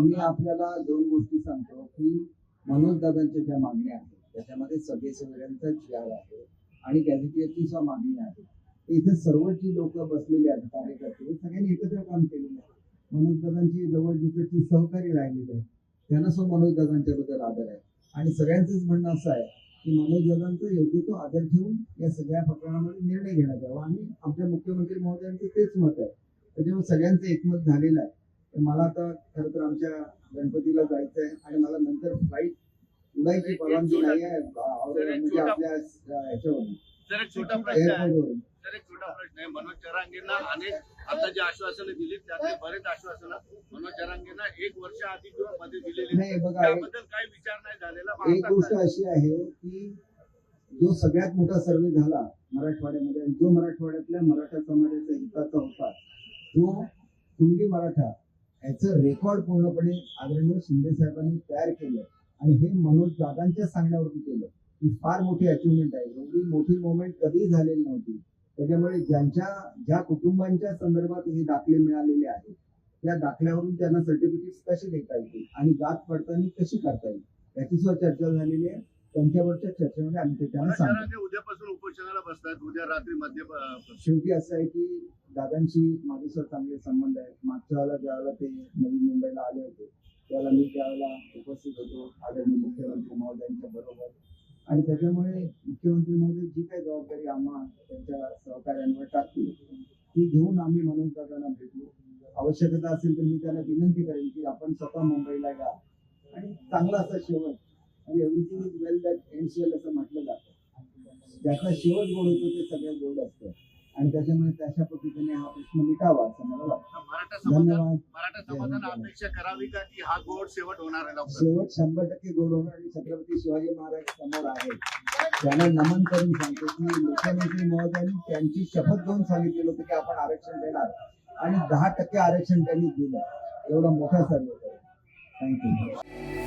मी आपल्याला दोन गोष्टी सांगतो की मनोज दादांच्या ज्या मागण्या आहेत त्याच्यामध्ये सगळे सगळ्यांचा जी आहे आणि गॅझेटियरची सुद्धा मागणी आहे. इथे सर्व जी लोक बसलेली आहेत कार्यकर्ते सगळ्यांनी एकत्र काम केलेलं आहे. मनोज दादांची जवळ जिथे सहकारी राहिलेले आहे त्यांना सुद्धा मनोज दादांच्या बद्दल आदर आहे. आणि सगळ्यांचंच म्हणणं असं आहे की मनोज दादांचा योग्य तो आदर घेऊन या सगळ्या प्रकरणामध्ये निर्णय घेण्यात यावा. आणि आमच्या मुख्यमंत्री महोदयांचं तेच मत आहे. त्याच्यामुळे सगळ्यांचं एकमत झालेलं आहे. तर मला आता खरं तर आमच्या गणपतीला जायचं आहे आणि मला नंतर फ्लाईट उडायची परवानगी नाही आहे म्हणजे आपल्या सर एक छोटा प्रश्न आहे. मनोज जरांगेंना अनेक आता जी आश्वासनं दिली त्यातले बरेच आश्वासनं मनोज जरांगेंना एक वर्ष आधी किंवा मध्ये दिलेली नाही बघा त्याबद्दल काही विचार नाही झालेला. एक गोष्ट अशी आहे की जो सगळ्यात मोठा सर्वे झाला मराठवाड्यामध्ये आणि जो मराठवाड्यातल्या मराठा समाजाच्या हिताचा होता तो तुंगी मराठा याचं रेकॉर्ड पूर्णपणे आदरणीय शिंदे साहेबांनी तयार केलं. आणि हे मनोज दादांच्या सांगण्यावरती केलं. ही फार मोठी अचिव्हमेंट आहे. एवढी मोठी मोमेंट कधीही झालेली नव्हती. त्याच्यामुळे ज्यांच्या ज्या कुटुंबांच्या संदर्भात हे दाखले मिळालेले आहेत त्या दाखल्यावरून त्यांना सर्टिफिकेट कसे देता येतील आणि जात पडताळणी कशी करता येईल याची सुद्धा चर्चा झालेली आहे. त्यांच्यावरच्या चर्चेमध्ये आम्ही ते त्यांना सांगतो. उद्यापासून उपोषणाला बसतात उद्या रात्री मध्य शेवटी असं आहे की दादांशी माझ्यासोबत चांगले संबंध आहेत. मागच्या वेळेला ज्यावेळेला ते नवी मुंबईला आले होते त्यावेळेला मी त्यावेळेला उपस्थित होतो आदरणीय मुख्यमंत्री महोदयांच्या बरोबर. आणि त्याच्यामुळे मुख्यमंत्री महोदय जी काही जबाबदारी आम्हा त्यांच्या सहकार्यांवर टाकतील ती घेऊन आम्ही मनोज दादांना भेटू. आवश्यकता असेल तर मी त्यांना विनंती करेन की आपण स्वतः मुंबईला या. आणि चांगला असा शेवट आणि everything is well that ends well असं म्हटलं जातं. ज्याचा शेवट गोड होतो ते सगळ्यात गोड असतं. आणि त्याच्यामुळे तशा पद्धतीने हा प्रश्न मिटावा असं मला वाटतं. हा शेवट आहे शंभर टक्के गोड होणार आणि छत्रपती शिवाजी महाराज समोर आहेत त्यांना नमन करून सांगतो की मुख्यमंत्री महोदयांनी त्यांची शपथ घेऊन सांगितलेलं होतं की आपण आरक्षण देणार. आणि दहा टक्के आरक्षण त्यांनी दिलं. एवढा मोठा सर्व थँक्यू